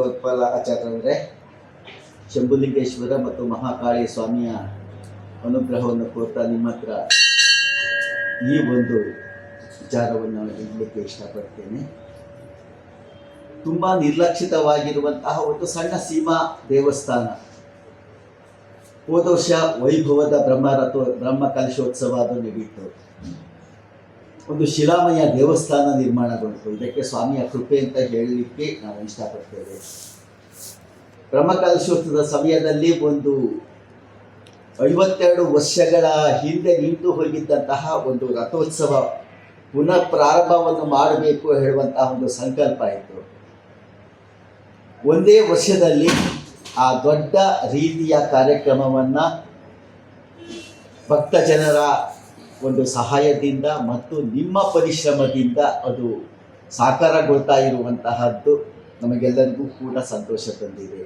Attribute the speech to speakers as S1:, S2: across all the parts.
S1: ಭಗವತ್ಪಾಲ ಆಚಾರ್ಯರವರೇ ಶಂಭುಲಿಂಗೇಶ್ವರ ಮತ್ತು ಮಹಾಕಾಳಿ ಸ್ವಾಮಿಯ ಅನುಗ್ರಹವನ್ನು ಕೋರ್ತಾ ನಿಮ್ಮ ಹತ್ರ ಈ ಒಂದು ವಿಚಾರವನ್ನು ಹೇಳಲಿಕ್ಕೆ ಇಷ್ಟಪಡ್ತೇನೆ. ತುಂಬ ನಿರ್ಲಕ್ಷಿತವಾಗಿರುವಂತಹ ಒಂದು ಸಣ್ಣ ಸೀಮಾ ದೇವಸ್ಥಾನ. ಹೋದ ವರ್ಷ ವೈಭವದ ಬ್ರಹ್ಮರಥ, ಬ್ರಹ್ಮ ಕಲಶೋತ್ಸವ ಅದು ನಡೀತು. ಒಂದು ಶಿಲಾಮಯ ದೇವಸ್ಥಾನ ನಿರ್ಮಾಣಗೊಂಡಿತು ಇದಕ್ಕೆ ಸ್ವಾಮಿಯ ಕೃಪೆ ಅಂತ ಹೇಳಲಿಕ್ಕೆ ನಾವು ಇಷ್ಟಪಡ್ತೇವೆ. ಬ್ರಹ್ಮಕಲಶೋತ್ಸವದ ಸಮಯದಲ್ಲಿ ಒಂದು ಐವತ್ತೆರಡು ವರ್ಷಗಳ ಹಿಂದೆ ನಿಂತು ಹೋಗಿದ್ದಂತಹ ಒಂದು ರಥೋತ್ಸವ ಪುನಃ ಪ್ರಾರಂಭವನ್ನು ಮಾಡಬೇಕು ಹೇಳುವಂತಹ ಒಂದು ಸಂಕಲ್ಪ ಇತ್ತು. ಒಂದೇ ವರ್ಷದಲ್ಲಿ ಆ ದೊಡ್ಡ ರೀತಿಯ ಕಾರ್ಯಕ್ರಮವನ್ನು ಭಕ್ತ ಜನರ ಒಂದು ಸಹಾಯದಿಂದ ಮತ್ತು ನಿಮ್ಮ ಪರಿಶ್ರಮದಿಂದ ಅದು ಸಾಕಾರಗೊಳ್ತಾ ಇರುವಂತಹದ್ದು ನಮಗೆಲ್ಲರಿಗೂ ಕೂಡ ಸಂತೋಷ ತಂದಿದೆ.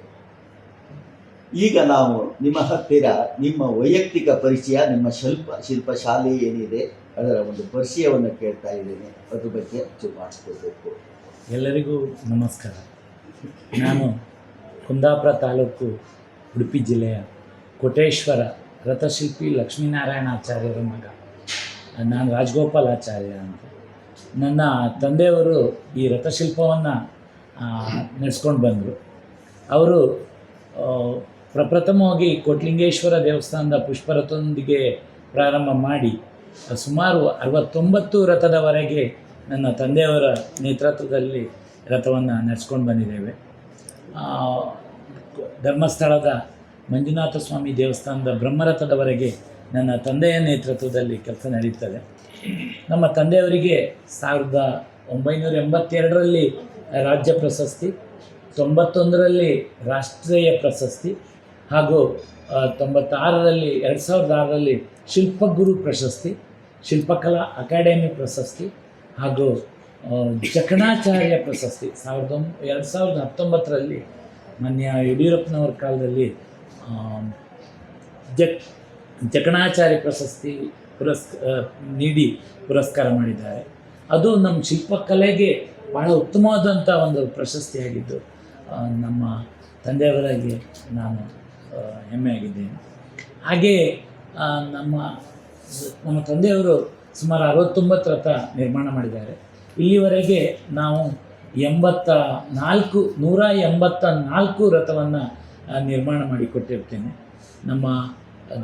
S1: ಈಗ ನಾವು ನಿಮ್ಮ ಹತ್ತಿರ ನಿಮ್ಮ ವೈಯಕ್ತಿಕ ಪರಿಚಯ, ನಿಮ್ಮ ಶಿಲ್ಪ, ಶಿಲ್ಪಶಾಲೆ ಏನಿದೆ, ಅದರ ಒಂದು ಪರಿಚಯವನ್ನು ಕೇಳ್ತಾ ಇದ್ದೇನೆ. ಅದ್ರ ಬಗ್ಗೆ ಹೆಚ್ಚು
S2: ಎಲ್ಲರಿಗೂ ನಮಸ್ಕಾರ. ನಾನು ಕುಂದಾಪುರ ತಾಲೂಕು ಉಡುಪಿ ಜಿಲ್ಲೆಯ ಕೋಟೇಶ್ವರ ರಥಶಿಲ್ಪಿ ಲಕ್ಷ್ಮೀನಾರಾಯಣ ಆಚಾರ್ಯರ ಮಗ. ನಾನು ರಾಜಗೋಪಾಲ್ ಆಚಾರ್ಯ ಅಂತ. ನನ್ನ ತಂದೆಯವರು ಈ ರಥಶಿಲ್ಪವನ್ನು ನಡೆಸ್ಕೊಂಡು ಬಂದರು. ಅವರು ಪ್ರಪ್ರಥಮವಾಗಿ ಕೋಟ್ಲಿಂಗೇಶ್ವರ ದೇವಸ್ಥಾನದ ಪುಷ್ಪರಥದೊಂದಿಗೆ ಪ್ರಾರಂಭ ಮಾಡಿ, ಸುಮಾರು ಅರವತ್ತೊಂಬತ್ತು ರಥದವರೆಗೆ ನನ್ನ ತಂದೆಯವರ ನೇತೃತ್ವದಲ್ಲಿ ರಥವನ್ನು ನಡೆಸ್ಕೊಂಡು ಬಂದಿದ್ದೇವೆ. ಧರ್ಮಸ್ಥಳದ ಮಂಜುನಾಥ ಸ್ವಾಮಿ ದೇವಸ್ಥಾನದ ಬ್ರಹ್ಮರಥದವರೆಗೆ ನನ್ನ ತಂದೆಯ ನೇತೃತ್ವದಲ್ಲಿ ಕೆಲಸ ನಡೀತದೆ. ನಮ್ಮ ತಂದೆಯವರಿಗೆ ಸಾವಿರದ ಒಂಬೈನೂರ ಎಂಬತ್ತೆರಡರಲ್ಲಿ ರಾಜ್ಯ ಪ್ರಶಸ್ತಿ, ತೊಂಬತ್ತೊಂದರಲ್ಲಿ ರಾಷ್ಟ್ರೀಯ ಪ್ರಶಸ್ತಿ ಹಾಗೂ ತೊಂಬತ್ತಾರರಲ್ಲಿ, ಎರಡು ಸಾವಿರದ ಆರರಲ್ಲಿ ಶಿಲ್ಪಗುರು ಪ್ರಶಸ್ತಿ, ಶಿಲ್ಪಕಲಾ ಅಕಾಡೆಮಿ ಪ್ರಶಸ್ತಿ ಹಾಗೂ ಜಕಣಾಚಾರ್ಯ ಪ್ರಶಸ್ತಿ ಸಾವಿರದ ಒಂಬ, ಎರಡು ಸಾವಿರದ ಹತ್ತೊಂಬತ್ತರಲ್ಲಿ ಮಾನ್ಯ ಯಡಿಯೂರಪ್ಪನವರ ಕಾಲದಲ್ಲಿ ಜಕ್ ಜಕಣಾಚಾರ್ಯ ಪ್ರಶಸ್ತಿ ಪುರಸ್ ನೀಡಿ ಪುರಸ್ಕಾರ ಮಾಡಿದ್ದಾರೆ. ಅದು ನಮ್ಮ ಶಿಲ್ಪಕಲೆಗೆ ಬಹಳ ಉತ್ತಮವಾದಂಥ ಒಂದು ಪ್ರಶಸ್ತಿಯಾಗಿದ್ದು ನಮ್ಮ ತಂದೆಯವರಿಗೆ ನಾನು ಹೆಮ್ಮೆಯಾಗಿದ್ದೇನೆ. ಹಾಗೆಯೇ ನಮ್ಮ ನಮ್ಮ ತಂದೆಯವರು ಸುಮಾರು ಅರವತ್ತೊಂಬತ್ತು ರಥ ನಿರ್ಮಾಣ ಮಾಡಿದ್ದಾರೆ. ಇಲ್ಲಿವರೆಗೆ ನಾವು ಎಂಬತ್ತ ನಾಲ್ಕು, ನೂರ ಎಂಬತ್ತ ನಾಲ್ಕು ರಥವನ್ನು ನಿರ್ಮಾಣ ಮಾಡಿಕೊಟ್ಟಿರ್ತೇನೆ. ನಮ್ಮ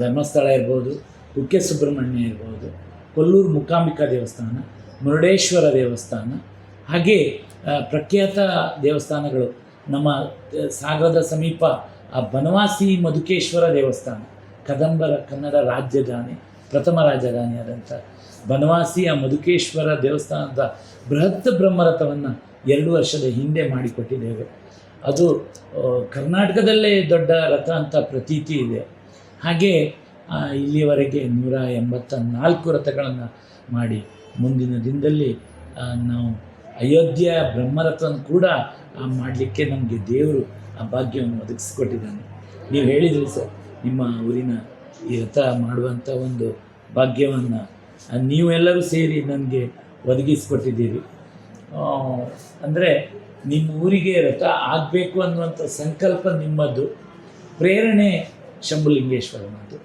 S2: ಧರ್ಮಸ್ಥಳ ಇರ್ಬೋದು ಕುಕ್ಕೆ ಸುಬ್ರಹ್ಮಣ್ಯ ಇರ್ಬೋದು, ಕೊಲ್ಲೂರು ಮುಕಾಂಬಿಕಾ ದೇವಸ್ಥಾನ, ಮುರುಡೇಶ್ವರ ದೇವಸ್ಥಾನ, ಹಾಗೆ ಪ್ರಖ್ಯಾತ ದೇವಸ್ಥಾನಗಳು. ನಮ್ಮ ಸಾಗರದ ಸಮೀಪ ಆ ಬನವಾಸಿ ಮಧುಕೇಶ್ವರ ದೇವಸ್ಥಾನ, ಕದಂಬರ, ಕನ್ನಡ ರಾಜಧಾನಿ, ಪ್ರಥಮ ರಾಜಧಾನಿಯಾದಂಥ ಬನವಾಸಿಯ ಮಧುಕೇಶ್ವರ ದೇವಸ್ಥಾನದ ಬೃಹತ್ ಬ್ರಹ್ಮರಥವನ್ನು ಎರಡು ವರ್ಷದ ಹಿಂದೆ ಮಾಡಿಕೊಟ್ಟಿದ್ದೇವೆ. ಅದು ಕರ್ನಾಟಕದಲ್ಲೇ ದೊಡ್ಡ ರಥ ಅಂತ ಪ್ರತೀತಿ ಇದೆ. ಹಾಗೆ ಇಲ್ಲಿವರೆಗೆ ನೂರ ಎಂಬತ್ತ ನಾಲ್ಕು ರಥಗಳನ್ನು ಮಾಡಿ ಮುಂದಿನ ದಿನದಲ್ಲಿ ನಾವು ಅಯೋಧ್ಯೆಯ ಬ್ರಹ್ಮರಥವನ್ನು ಕೂಡ ಮಾಡಲಿಕ್ಕೆ ನಮಗೆ ದೇವರು ಆ ಭಾಗ್ಯವನ್ನು ಒದಗಿಸ್ಕೊಟ್ಟಿದ್ದಾನೆ. ನೀವು ಹೇಳಿದ್ರಿ ಸರ್, ನಿಮ್ಮ ಊರಿನ ಈ ರಥ ಮಾಡುವಂಥ ಒಂದು ಭಾಗ್ಯವನ್ನು ನೀವೆಲ್ಲರೂ ಸೇರಿ ನನಗೆ ಒದಗಿಸಿಕೊಟ್ಟಿದ್ದೀರಿ. ಅಂದರೆ ನಿಮ್ಮ ಊರಿಗೆ ರಥ ಆಗಬೇಕು ಅನ್ನುವಂಥ ಸಂಕಲ್ಪ ನಿಮ್ಮದು. ಪ್ರೇರಣೆ ಶಂಭುಲಿಂಗೇಶ್ವರನದ್ದು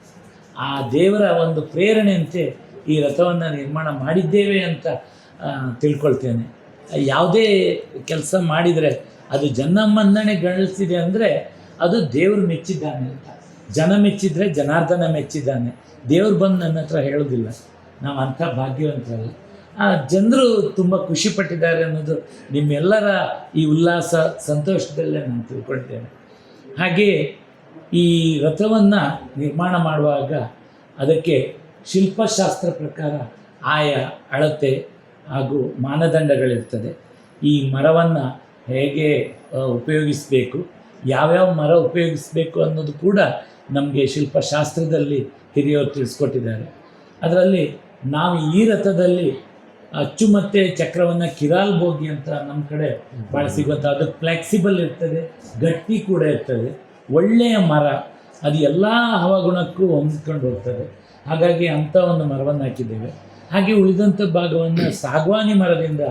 S2: ಆ ದೇವರ ಒಂದು ಪ್ರೇರಣೆಯಂತೆ ಈ ರಥವನ್ನು ನಿರ್ಮಾಣ ಮಾಡಿದ್ದೇವೆ ಅಂತ ತಿಳ್ಕೊಳ್ತೇನೆ. ಯಾವುದೇ ಕೆಲಸ ಮಾಡಿದರೆ ಅದು ಜನ ಮನ್ನಣೆ ಗಳಿಸಿದೆ ಅಂದರೆ ಅದು ದೇವರು ಮೆಚ್ಚಿದ್ದಾನೆ ಅಂತ. ಜನ ಮೆಚ್ಚಿದರೆ ಜನಾರ್ದನ ಮೆಚ್ಚಿದ್ದಾನೆ. ದೇವ್ರು ಬಂದು ನನ್ನ ಹತ್ರ ಹೇಳೋದಿಲ್ಲ. ನಾವು ಅಂಥ ಭಾಗ್ಯವಂತರಲ್ಲ. ಆ ಜನರು ತುಂಬ ಖುಷಿಪಟ್ಟಿದ್ದಾರೆ ಅನ್ನೋದು ನಿಮ್ಮೆಲ್ಲರ ಈ ಉಲ್ಲಾಸ, ಸಂತೋಷದಲ್ಲೇ ನಾನು ತಿಳ್ಕೊಳ್ತೇನೆ. ಹಾಗೆಯೇ ಈ ರಥವನ್ನು ನಿರ್ಮಾಣ ಮಾಡುವಾಗ ಅದಕ್ಕೆ ಶಿಲ್ಪಶಾಸ್ತ್ರ ಪ್ರಕಾರ ಆಯಾ ಅಳತೆ ಹಾಗೂ ಮಾನದಂಡಗಳಿರ್ತದೆ. ಈ ಮರವನ್ನು ಹೇಗೆ ಉಪಯೋಗಿಸಬೇಕು ಯಾವ್ಯಾವ ಮರ ಉಪಯೋಗಿಸಬೇಕು ಅನ್ನೋದು ಕೂಡ ನಮಗೆ ಶಿಲ್ಪಶಾಸ್ತ್ರದಲ್ಲಿ ಹಿರಿಯವರು ತಿಳಿಸ್ಕೊಟ್ಟಿದ್ದಾರೆ. ಅದರಲ್ಲಿ ನಾವು ಈ ರಥದಲ್ಲಿ ಅಚ್ಚು ಮತ್ತೆ ಚಕ್ರವನ್ನು ಕಿರಾಲ್ ಬೋಗಿ ಅಂತ ನಮ್ಮ ಕಡೆ ಭಾಳ ಸಿಗುವಂಥ ಅದು ಫ್ಲೆಕ್ಸಿಬಲ್ ಇರ್ತದೆ ಗಟ್ಟಿ ಕೂಡ ಇರ್ತದೆ. ಒಳ್ಳೆಯ ಮರ, ಅದು ಎಲ್ಲ ಹವಾಗುಣಕ್ಕೂ ಹೊಂದ್ಕೊಂಡು ಹೋಗ್ತದೆ. ಹಾಗಾಗಿ ಅಂಥ ಒಂದು ಮರವನ್ನು ಹಾಕಿದ್ದೇವೆ. ಹಾಗೆ ಉಳಿದಂಥ ಭಾಗವನ್ನು ಸಾಗವಾನಿ ಮರದಿಂದ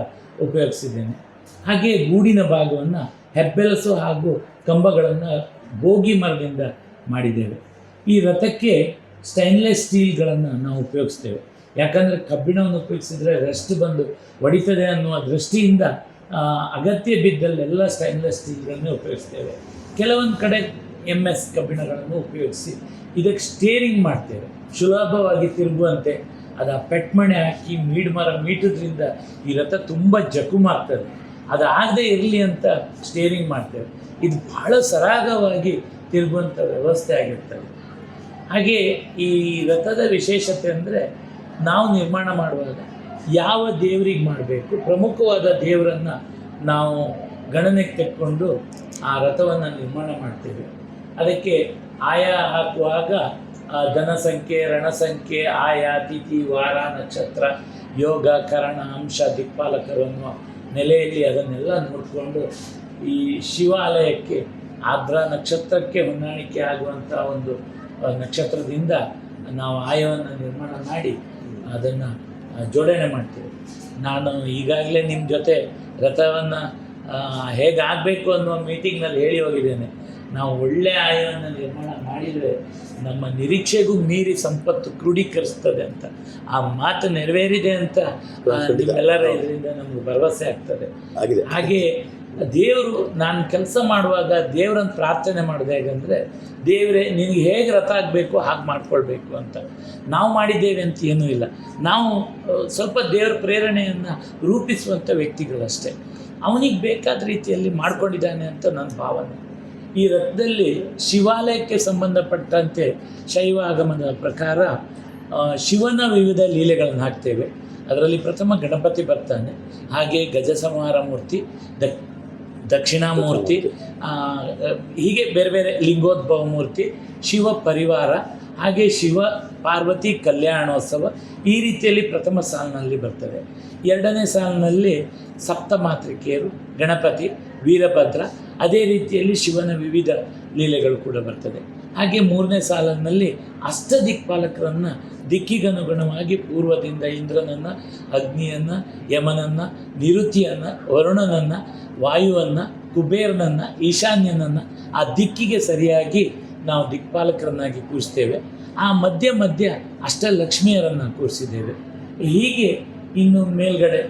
S2: ಉಪಯೋಗಿಸಿದ್ದೇನೆ. ಹಾಗೆ ಗೂಡಿನ ಭಾಗವನ್ನು ಹೆಬ್ಬೆಲಸು ಹಾಗೂ ಕಂಬಗಳನ್ನು ಬೋಗಿ ಮರದಿಂದ ಮಾಡಿದ್ದೇವೆ. ಈ ರಥಕ್ಕೆ ಸ್ಟೈನ್ಲೆಸ್ ಸ್ಟೀಲ್ಗಳನ್ನು ನಾವು ಉಪಯೋಗಿಸ್ತೇವೆ. ಯಾಕಂದರೆ ಕಬ್ಬಿಣವನ್ನು ಉಪಯೋಗಿಸಿದರೆ ರೆಸ್ಟ್ ಬಂದು ಒಡಿತದೆ ಅನ್ನುವ ದೃಷ್ಟಿಯಿಂದ ಅಗತ್ಯ ಬಿದ್ದಲ್ಲೆಲ್ಲ ಸ್ಟೈನ್ಲೆಸ್ ಸ್ಟೀಲ್ಗಳನ್ನೇ ಉಪಯೋಗಿಸ್ತೇವೆ. ಕೆಲವೊಂದು ಕಡೆ ಎಂ ಎಸ್ ಕಬ್ಬಿಣಗಳನ್ನು ಉಪಯೋಗಿಸಿ ಇದಕ್ಕೆ ಸ್ಟೇರಿಂಗ್ ಮಾಡ್ತೇವೆ. ಸುಲಭವಾಗಿ ತಿರುಗುವಂತೆ. ಅದು ಆ ಪೆಟ್ಮಣೆ ಹಾಕಿ ಮೀಡ್ ಮರ, ಮೀಟೋದ್ರಿಂದ ಈ ರಥ ತುಂಬ ಜಖುಮಾಗ್ತದೆ ಅದು ಆಗದೆ ಇರಲಿ ಅಂತ ಸ್ಟೇರಿಂಗ್ ಮಾಡ್ತೇವೆ. ಇದು ಬಹಳ ಸರಾಗವಾಗಿ ತಿರುಗುವಂಥ ವ್ಯವಸ್ಥೆ ಆಗಿರ್ತದೆ. ಹಾಗೆ ಈ ರಥದ ವಿಶೇಷತೆ ಅಂದರೆ ನಾವು ನಿರ್ಮಾಣ ಮಾಡುವಾಗ ಯಾವ ದೇವರಿಗೆ ಮಾಡಬೇಕು, ಪ್ರಮುಖವಾದ ದೇವರನ್ನು ನಾವು ಗಣನೆಗೆ ತೆಕ್ಕೊಂಡು ಆ ರಥವನ್ನು ನಿರ್ಮಾಣ ಮಾಡ್ತೇವೆ. ಅದಕ್ಕೆ ಆಯಾ ಹಾಕುವಾಗ, ಆ ಧನಸಂಖ್ಯೆ, ರಣಸಂಖ್ಯೆ, ಆಯಾ ತಿಥಿ, ವಾರ, ನಕ್ಷತ್ರ, ಯೋಗ, ಕರಣ, ಅಂಶ ದಿಕ್ಪಾಲಕರು ಅನ್ನುವ ನೆಲೆಯಲ್ಲಿ ಅದನ್ನೆಲ್ಲ ನೋಡಿಕೊಂಡು ಈ ಶಿವಾಲಯಕ್ಕೆ ಆದ್ರ ನಕ್ಷತ್ರಕ್ಕೆ ಹೊಂದಾಣಿಕೆ ಆಗುವಂಥ ಒಂದು ನಕ್ಷತ್ರದಿಂದ ನಾವು ಆಯವನ್ನು ನಿರ್ಮಾಣ ಮಾಡಿ ಅದನ್ನು ಜೋಡಣೆ ಮಾಡ್ತೇವೆ. ನಾನು ಈಗಾಗಲೇ ನಿಮ್ಮ ಜೊತೆ ರಥವನ್ನು ಹೇಗಾಗಬೇಕು ಅನ್ನುವ ಮೀಟಿಂಗ್ನಲ್ಲಿ ಹೇಳಿ ಹೋಗಿದ್ದೇನೆ. ನಾವು ಒಳ್ಳೆಯ ಆಯವನ್ನು ನಿರ್ಮಾಣ ಮಾಡಿದರೆ ನಮ್ಮ ನಿರೀಕ್ಷೆಗೂ ಮೀರಿ ಸಂಪತ್ತು ಕ್ರೋಢೀಕರಿಸ್ತದೆ ಅಂತ. ಆ ಮಾತು ನೆರವೇರಿದೆ ಅಂತ ಎಲ್ಲರ ನಿಮ್ಮೆಲ್ಲರ ಇದರಿಂದ ನಮಗೆ ಭರವಸೆ ಆಗ್ತದೆ. ಹಾಗೆ ದೇವರು ನಾನು ಕೆಲಸ ಮಾಡುವಾಗ ದೇವರನ್ನು ಪ್ರಾರ್ಥನೆ ಮಾಡಿದೆ ಹೇಗಂದರೆ ದೇವರೇ ನಿನಗೆ ಹೇಗೆ ರಥ ಆಗಬೇಕು ಹಾಗೆ ಮಾಡ್ಕೊಳ್ಬೇಕು ಅಂತ. ನಾವು ಮಾಡಿದ್ದೇವೆ ಅಂತ ಏನೂ ಇಲ್ಲ. ನಾವು ಸ್ವಲ್ಪ ದೇವರ ಪ್ರೇರಣೆಯನ್ನು ರೂಪಿಸುವಂಥ ವ್ಯಕ್ತಿಗಳಷ್ಟೇ. ಅವನಿಗೆ ಬೇಕಾದ ರೀತಿಯಲ್ಲಿ ಮಾಡ್ಕೊಂಡಿದ್ದಾನೆ ಅಂತ ನನ್ನ ಭಾವನೆ. ಈ ರಥದಲ್ಲಿ ಶಿವಾಲಯಕ್ಕೆ ಸಂಬಂಧಪಟ್ಟಂತೆ ಶೈವ ಆಗಮನದ ಪ್ರಕಾರ ಶಿವನ ವಿವಿಧ ಲೀಲೆಗಳನ್ನು ಹಾಕ್ತೇವೆ. ಅದರಲ್ಲಿ ಪ್ರಥಮ ಗಣಪತಿ ಬರ್ತಾನೆ ಹಾಗೆ ಗಜ ಸಂಹಾರ ಮೂರ್ತಿ ದಕ್ ದಕ್ಷಿಣಾಮೂರ್ತಿ ಆ, ಹೀಗೆ ಬೇರೆ ಬೇರೆ ಲಿಂಗೋದ್ಭವ ಮೂರ್ತಿ ಶಿವ ಪರಿವಾರ ಹಾಗೆ ಶಿವ ಪಾರ್ವತಿ ಕಲ್ಯಾಣೋತ್ಸವ ಈ ರೀತಿಯಲ್ಲಿ ಪ್ರಥಮ ಸಾಲಿನಲ್ಲಿ ಬರ್ತದೆ. ಎರಡನೇ ಸಾಲಿನಲ್ಲಿ ಸಪ್ತಮಾತೃಕೆಯರು ಗಣಪತಿ ವೀರಭದ್ರ, ಅದೇ ರೀತಿಯಲ್ಲಿ ಶಿವನ ವಿವಿಧ ಲೀಲೆಗಳು ಕೂಡ ಬರ್ತದೆ. ಹಾಗೆ ಮೂರನೇ ಸಾಲಿನಲ್ಲಿ ಅಷ್ಟದಿಕ್ಪಾಲಕರನ್ನು ದಿಕ್ಕಿಗನುಗುಣವಾಗಿ ಪೂರ್ವದಿಂದ ಇಂದ್ರನನ್ನು, ಅಗ್ನಿಯನ್ನು, ಯಮನನ್ನು, ನಿರುತಿಯನ್ನು, ವರುಣನನ್ನು, ವಾಯುವನ್ನು, ಕುಬೇರನನ್ನು, ಈಶಾನ್ಯನನ್ನು ಆ ದಿಕ್ಕಿಗೆ ಸರಿಯಾಗಿ ನಾವು ದಿಕ್ಪಾಲಕರನ್ನಾಗಿ ಕೂರಿಸ್ತೇವೆ. ಆ ಮಧ್ಯ ಮಧ್ಯ ಅಷ್ಟಲಕ್ಷ್ಮಿಯರನ್ನು ಕೂರಿಸಿದ್ದೇವೆ. ಹೀಗೆ ಇನ್ನು ಮೇಲ್ಗಡೆ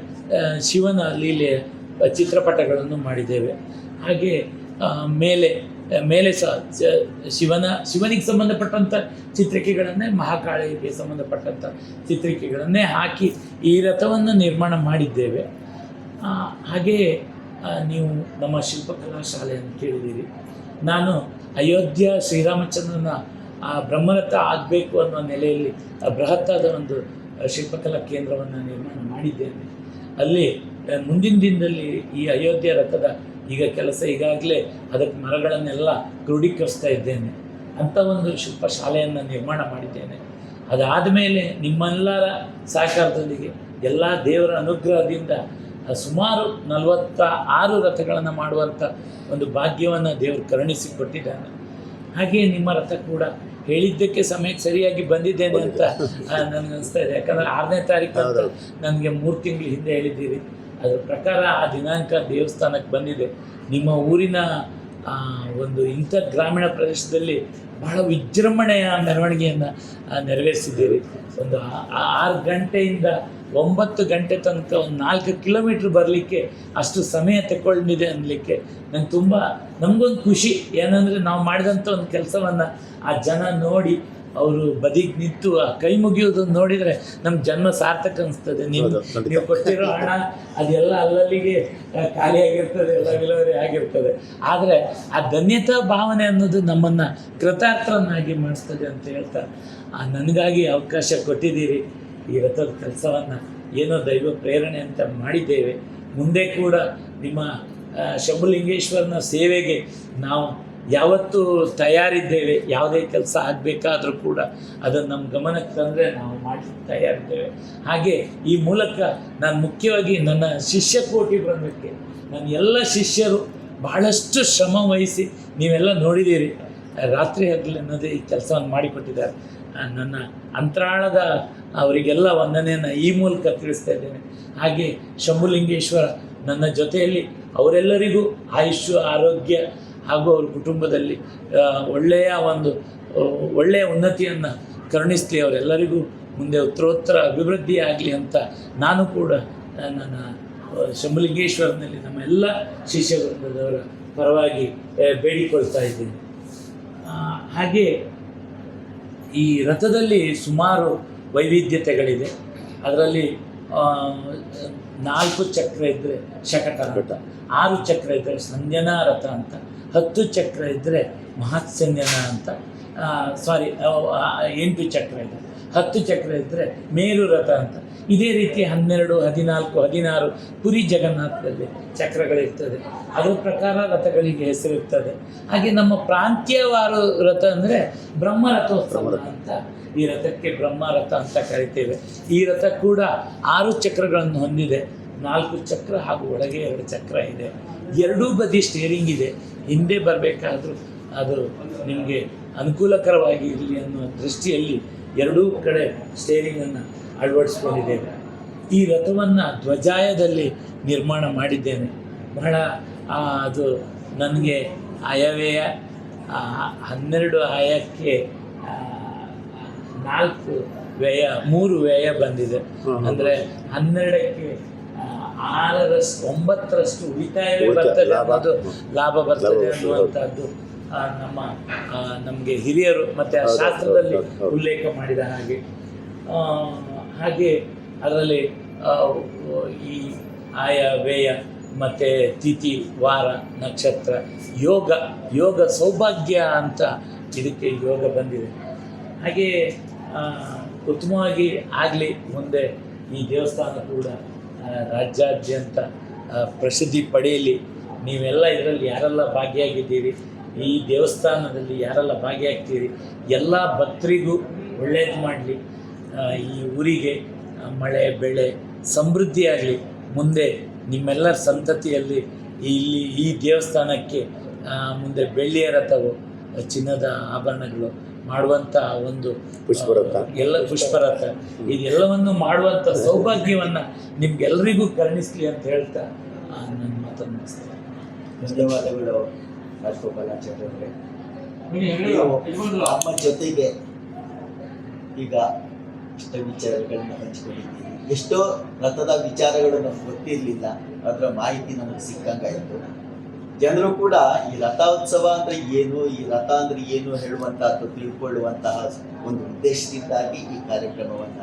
S2: ಶಿವನ ಲೀಲೆಯ ಚಿತ್ರಪಟಗಳನ್ನು ಮಾಡಿದ್ದೇವೆ. ಹಾಗೆ ಮೇಲೆ ಮೇಲೆ ಸಹ ಶಿವನ, ಶಿವನಿಗೆ ಸಂಬಂಧಪಟ್ಟಂಥ ಚಿತ್ರಿಕೆಗಳನ್ನೇ, ಮಹಾಕಾಳಿಗೆ ಸಂಬಂಧಪಟ್ಟಂಥ ಚಿತ್ರಿಕೆಗಳನ್ನೇ ಹಾಕಿ ಈ ರಥವನ್ನು ನಿರ್ಮಾಣ ಮಾಡಿದ್ದೇವೆ. ಹಾಗೆಯೇ ನೀವು ನಮ್ಮ ಶಿಲ್ಪಕಲಾ ಶಾಲೆಯನ್ನು ಕೇಳಿದ್ದೀರಿ. ನಾನು ಅಯೋಧ್ಯ ಶ್ರೀರಾಮಚಂದ್ರನ, ಆ, ಬ್ರಹ್ಮರಥ ಆಗಬೇಕು ಅನ್ನೋ ನೆಲೆಯಲ್ಲಿ ಬೃಹತ್ತಾದ ಒಂದು ಶಿಲ್ಪಕಲಾ ಕೇಂದ್ರವನ್ನು ನಿರ್ಮಾಣ ಮಾಡಿದ್ದೇನೆ. ಅಲ್ಲಿ ಮುಂದಿನ ದಿನದಲ್ಲಿ ಈ ಅಯೋಧ್ಯೆ ರಥದ ಈಗ ಕೆಲಸ ಈಗಾಗಲೇ ಅದಕ್ಕೆ ಮರಗಳನ್ನೆಲ್ಲ ಕ್ರೋಢೀಕರಿಸ್ತಾ ಇದ್ದೇನೆ. ಅಂಥ ಒಂದು ಶಿಲ್ಪ ಶಾಲೆಯನ್ನು ನಿರ್ಮಾಣ ಮಾಡಿದ್ದೇನೆ. ಅದಾದ ಮೇಲೆ ನಿಮ್ಮೆಲ್ಲರ ಸಹಕಾರದೊಂದಿಗೆ ಎಲ್ಲ ದೇವರ ಅನುಗ್ರಹದಿಂದ ಸುಮಾರು ನಲವತ್ತ ಆರು ರಥಗಳನ್ನು ಮಾಡುವಂಥ ಒಂದು ಭಾಗ್ಯವನ್ನು ದೇವರು ಕರುಣಿಸಿಕೊಟ್ಟಿದ್ದಾನೆ. ಹಾಗೆಯೇ ನಿಮ್ಮ ರಥ ಕೂಡ ಹೇಳಿದ್ದಕ್ಕೆ ಸಮಯಕ್ಕೆ ಸರಿಯಾಗಿ ಬಂದಿದ್ದೇನೆ ಅಂತ ನನಗೆ ಅನಿಸ್ತಾ ಇದೆ. ಯಾಕಂದರೆ ಆರನೇ ತಾರೀಕು ಅಂತ ನನಗೆ ಮೂರು ತಿಂಗಳು ಹಿಂದೆ ಹೇಳಿದ್ದೀರಿ. ಅದರ ಪ್ರಕಾರ ಆ ದಿನಾಂಕ ದೇವಸ್ಥಾನಕ್ಕೆ ಬಂದಿದೆ. ನಿಮ್ಮ ಊರಿನ ಒಂದು ಇಂಥ ಗ್ರಾಮೀಣ ಪ್ರದೇಶದಲ್ಲಿ ಬಹಳ ವಿಜೃಂಭಣೆಯ ಮೆರವಣಿಗೆಯನ್ನು ನೆರವೇರಿಸಿದ್ದೀರಿ. ಒಂದು ಆರು ಗಂಟೆಯಿಂದ ಒಂಬತ್ತು ಗಂಟೆ ತನಕ ಒಂದು ನಾಲ್ಕು ಕಿಲೋಮೀಟ್ರ್ ಬರಲಿಕ್ಕೆ ಅಷ್ಟು ಸಮಯ ತಗೊಂಡಿದೆ ಅನ್ನಲಿಕ್ಕೆ ನಂಗೆ ತುಂಬ, ನಮಗೊಂದು ಖುಷಿ ಏನಂದರೆ ನಾವು ಮಾಡಿದಂಥ ಒಂದು ಕೆಲಸವನ್ನು ಆ ಜನ ನೋಡಿ ಅವರು ಬದಿಗೆ ನಿಂತು ಆ ಕೈ ಮುಗಿಯೋದನ್ನು ನೋಡಿದರೆ ನಮ್ಮ ಜನ್ಮ ಸಾರ್ಥಕ ಅನಿಸ್ತದೆ. ನೀವು. ನೀವು ಕೊಟ್ಟಿರೋ ಹಣ ಅದೆಲ್ಲ ಅಲ್ಲಲ್ಲಿಗೆ ಖಾಲಿಯಾಗಿರ್ತದೆ ಎಲ್ಲ ವಿಲವರಿ ಆಗಿರ್ತದೆ. ಆದರೆ ಆ ಧನ್ಯತಾ ಭಾವನೆ ಅನ್ನೋದು ನಮ್ಮನ್ನು ಕೃತಾರ್ಥರನ್ನಾಗಿ ಮಾಡಿಸ್ತದೆ ಅಂತ ಹೇಳ್ತಾ ಆ, ನನಗಾಗಿ ಅವಕಾಶ ಕೊಟ್ಟಿದ್ದೀರಿ. ಈ ರಥದ ಕೆಲಸವನ್ನು ಏನೋ ದೈವ ಪ್ರೇರಣೆ ಅಂತ ಮಾಡಿದ್ದೇವೆ. ಮುಂದೆ ಕೂಡ ನಿಮ್ಮ ಶಂಭುಲಿಂಗೇಶ್ವರನ ಸೇವೆಗೆ ನಾವು ಯಾವತ್ತೂ ತಯಾರಿದ್ದೇವೆ, ಯಾವುದೇ ಕೆಲಸ ಆಗಬೇಕಾದರೂ ಕೂಡ ಅದನ್ನು ನಮ್ಮ ಗಮನಕ್ಕೆ ತಂದರೆ ನಾವು ಮಾಡಿ ತಯಾರಿದ್ದೇವೆ. ಹಾಗೆ ಈ ಮೂಲಕ ನಾನು ಮುಖ್ಯವಾಗಿ ನನ್ನ ಶಿಷ್ಯ ಕೋಟಿ ಬೃಂದಕ್ಕೆ ನನ್ನ ಎಲ್ಲ ಶಿಷ್ಯರು ಬಹಳಷ್ಟು ಶ್ರಮ ವಹಿಸಿ ನೀವೆಲ್ಲ ನೋಡಿದ್ದೀರಿ. ರಾತ್ರಿ ಹಗಲು ಅನ್ನೋದೇ ಈ ಕೆಲಸವನ್ನು ಮಾಡಿಕೊಟ್ಟಿದ್ದಾರೆ. ನನ್ನ ಅಂತರಾಳದ ಅವರಿಗೆಲ್ಲ ವಂದನೆಯನ್ನು ಈ ಮೂಲಕ ತಿಳಿಸ್ತಾ ಇದ್ದೇನೆ. ಹಾಗೆ ಶಂಭುಲಿಂಗೇಶ್ವರ ನನ್ನ ಜೊತೆಯಲ್ಲಿ ಅವರೆಲ್ಲರಿಗೂ ಆಯುಷ್ಯ ಆರೋಗ್ಯ ಹಾಗೂ ಅವ್ರ ಕುಟುಂಬದಲ್ಲಿ ಒಳ್ಳೆಯ ಒಂದು ಒಳ್ಳೆಯ ಉನ್ನತಿಯನ್ನು ಕರುಣಿಸಲಿ, ಅವರೆಲ್ಲರಿಗೂ ಮುಂದೆ ಉತ್ತರೋತ್ತರ ಅಭಿವೃದ್ಧಿ ಆಗಲಿ ಅಂತ ನಾನು ಕೂಡ ನನ್ನ ಶಂಭಲಿಂಗೇಶ್ವರನಲ್ಲಿ ನಮ್ಮ ಎಲ್ಲ ಶಿಷ್ಯ ವೃಂದದವರ ಪರವಾಗಿ ಬೇಡಿಕೊಳ್ತಾ ಇದ್ದೀನಿ. ಹಾಗೆ ಈ ರಥದಲ್ಲಿ ಸುಮಾರು ವೈವಿಧ್ಯತೆಗಳಿದೆ. ಅದರಲ್ಲಿ ನಾಲ್ಕು ಚಕ್ರ ಇದ್ದರೆ ಶಕಟ ಅಂತ ಆರು ಚಕ್ರ ಇದ್ದರೆ ಸಂಜನಾ ರಥ ಅಂತ. ಹತ್ತು ಚಕ್ರ ಇದ್ದರೆ ಮಹಾತ್ಸನ್ಯನ ಅಂತ. ಸಾರಿ ಎಂಟು ಚಕ್ರ ಇದೆ. ಹತ್ತು ಚಕ್ರ ಇದ್ದರೆ ಮೇರು ರಥ ಅಂತ. ಇದೇ ರೀತಿ ಹನ್ನೆರಡು, ಹದಿನಾಲ್ಕು, ಹದಿನಾರು ಪುರಿ ಜಗನ್ನಾಥದಲ್ಲಿ ಚಕ್ರಗಳಿರ್ತದೆ. ಅದರ ಪ್ರಕಾರ ರಥಗಳಿಗೆ ಹೆಸರಿರ್ತದೆ. ಹಾಗೆ ನಮ್ಮ ಪ್ರಾಂತ್ಯವಾರು ರಥ ಅಂದರೆ ಬ್ರಹ್ಮ ರಥೋತ್ಸವ ಅಂತ ಈ ರಥಕ್ಕೆ ಬ್ರಹ್ಮ ರಥ ಅಂತ ಕರಿತೇವೆ. ಈ ರಥ ಕೂಡ ಆರು ಚಕ್ರಗಳನ್ನು ಹೊಂದಿದೆ. ನಾಲ್ಕು ಚಕ್ರ ಹಾಗೂ ಒಳಗೆ ಎರಡು ಚಕ್ರ ಇದೆ. ಎರಡೂ ಬದಿ ಸ್ಟೇರಿಂಗ್ ಇದೆ. ಹಿಂದೆ ಬರಬೇಕಾದ್ರೂ ಅದು ನಿಮಗೆ ಅನುಕೂಲಕರವಾಗಿ ಇರಲಿ ಅನ್ನುವ ದೃಷ್ಟಿಯಲ್ಲಿ ಎರಡೂ ಕಡೆ ಸ್ಟೇರಿಂಗನ್ನು ಅಳವಡಿಸ್ಕೊಂಡಿದ್ದೇವೆ. ಈ ರಥವನ್ನು ಧ್ವಜಾಯದಲ್ಲಿ ನಿರ್ಮಾಣ ಮಾಡಿದ್ದೇನೆ. ಬಹಳ ಅದು ನನಗೆ ಆಯವ್ಯಯ. ಹನ್ನೆರಡು ಆಯಕ್ಕೆ ನಾಲ್ಕು ವ್ಯಯ ಮೂರು ವ್ಯಯ ಬಂದಿದೆ. ಅಂದರೆ ಹನ್ನೆರಡಕ್ಕೆ ಆರರಷ್ಟು ಒಂಬತ್ತರಷ್ಟು ಉಳಿತಾಯವೇ
S3: ಉಳಿತಾಯ,
S2: ಬರ್ತದೆ
S3: ಲಾಭ.
S2: ಅನ್ನೋದು ಲಾಭ ಬರ್ತದೆ ಅನ್ನುವಂಥದ್ದು ನಮ್ಮ ನಮಗೆ ಹಿರಿಯರು ಮತ್ತು ಆ ಶಾಸ್ತ್ರದಲ್ಲಿ. ಉಲ್ಲೇಖ ಮಾಡಿದ ಹಾಗೆ ಹಾಗೆ ಅದರಲ್ಲಿ ಈ ಆಯ ವ್ಯಯ ಮತ್ತು ತಿಥಿ ವಾರ ನಕ್ಷತ್ರ ಯೋಗ ಯೋಗ ಸೌಭಾಗ್ಯ ಅಂತ ಇದಕ್ಕೆ ಯೋಗ ಬಂದಿದೆ ಹಾಗೆ ಉತ್ತಮವಾಗಿ ಆಗಲಿ ಮುಂದೆ ಈ ದೇವಸ್ಥಾನ ಕೂಡ ರಾಜ್ಯಾದ್ಯಂತ ಪ್ರಸಿದ್ಧಿ ಪಡೆಯಲಿ. ನೀವೆಲ್ಲ ಇದರಲ್ಲಿ ಯಾರೆಲ್ಲ ಭಾಗಿಯಾಗಿದ್ದೀರಿ? ಈ ದೇವಸ್ಥಾನದಲ್ಲಿ ಯಾರೆಲ್ಲ ಭಾಗಿಯಾಗ್ತೀರಿ? ಎಲ್ಲ ಭಕ್ತರಿಗೂ ಒಳ್ಳೇದು ಮಾಡಲಿ. ಈ ಊರಿಗೆ ಮಳೆ, ಬೆಳೆ ಸಮೃದ್ಧಿಯಾಗಲಿ ಮುಂದೆ ನಿಮ್ಮೆಲ್ಲರ ಸಂತತಿಯಲ್ಲಿ ಇಲ್ಲಿ ಈ ದೇವಸ್ಥಾನಕ್ಕೆ ಮುಂದೆ ಬೆಳ್ಳಿಯ ರಥವು ಚಿನ್ನದ ಆಭರಣಗಳು ಮಾಡುವಂಥ ಒಂದು
S3: ಪುಷ್ಪರಥ.
S2: ಎಲ್ಲ ಪುಷ್ಪರಥ ಇದೆಲ್ಲವನ್ನು ಮಾಡುವಂಥ ಸೌಭಾಗ್ಯವನ್ನು ನಿಮ್ಗೆಲ್ಲರಿಗೂ ಕರುಣಿಸ್ಲಿ ಅಂತ ಹೇಳ್ತಾ ನನ್ನ ಮಾತನ್ನು ಮುಗಿಸ್ತೇನೆ.
S1: ಧನ್ಯವಾದಗಳು ರಾಜಗೋಪಾಲಾಚಾರ್ಯವರೇ ನಮ್ಮ ಜೊತೆಗೆ ಈಗ ಇಷ್ಟ ವಿಚಾರಗಳನ್ನ ಹಂಚಿಕೊಂಡಿದ್ದೀವಿ ಎಷ್ಟೋ ರಥದ ವಿಚಾರಗಳು ನಮ್ಗೆ ಗೊತ್ತಿರಲಿಲ್ಲ. ಅದರ ಮಾಹಿತಿ ನಮಗೆ ಸಿಕ್ಕಂಗಾಯಿತು. ಜನರು ಕೂಡ ಈ ರಥೋತ್ಸವ ಅಂದ್ರೆ ಏನು, ಈ ರಥ ಅಂದ್ರೆ ಏನು ಹೇಳುವಂತಹದ್ದು ತಿಳ್ಕೊಳ್ಳುವಂತಹ ಒಂದು ಉದ್ದೇಶದಿಂದಾಗಿ ಈ ಕಾರ್ಯಕ್ರಮವನ್ನ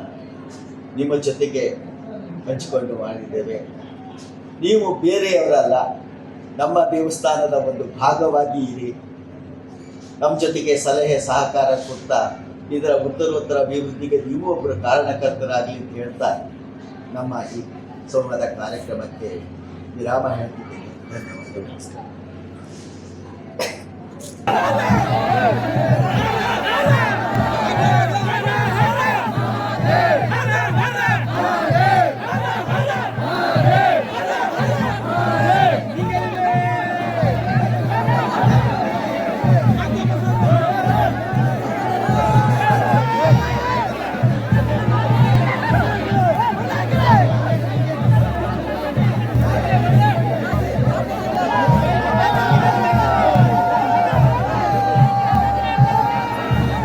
S1: ನಿಮ್ಮ ಜೊತೆಗೆ ಹಂಚಿಕೊಂಡು ಮಾಡಿದ್ದೇವೆ. ನೀವು ಬೇರೆಯವರಲ್ಲ, ನಮ್ಮ ದೇವಸ್ಥಾನದ ಒಂದು ಭಾಗವಾಗಿ ಇರಿ. ನಮ್ಮ ಜೊತೆಗೆ ಸಲಹೆ, ಸಹಕಾರ ಕೊಡ್ತಾ, ಇದರ ಉತ್ತರೋತ್ತರ ಅಭಿವೃದ್ಧಿಗೆ ನೀವು ಒಬ್ಬರು ಕಾರಣಕರ್ತರಾಗಲಿ ಅಂತ ಹೇಳ್ತಾ ನಮ್ಮ ಈ ಸಂವಾದ ಕಾರ್ಯಕ್ರಮಕ್ಕೆ ವಿರಾಮ ಹೇಳ್ತಿದ್ದೀನಿ. É, não, não, não.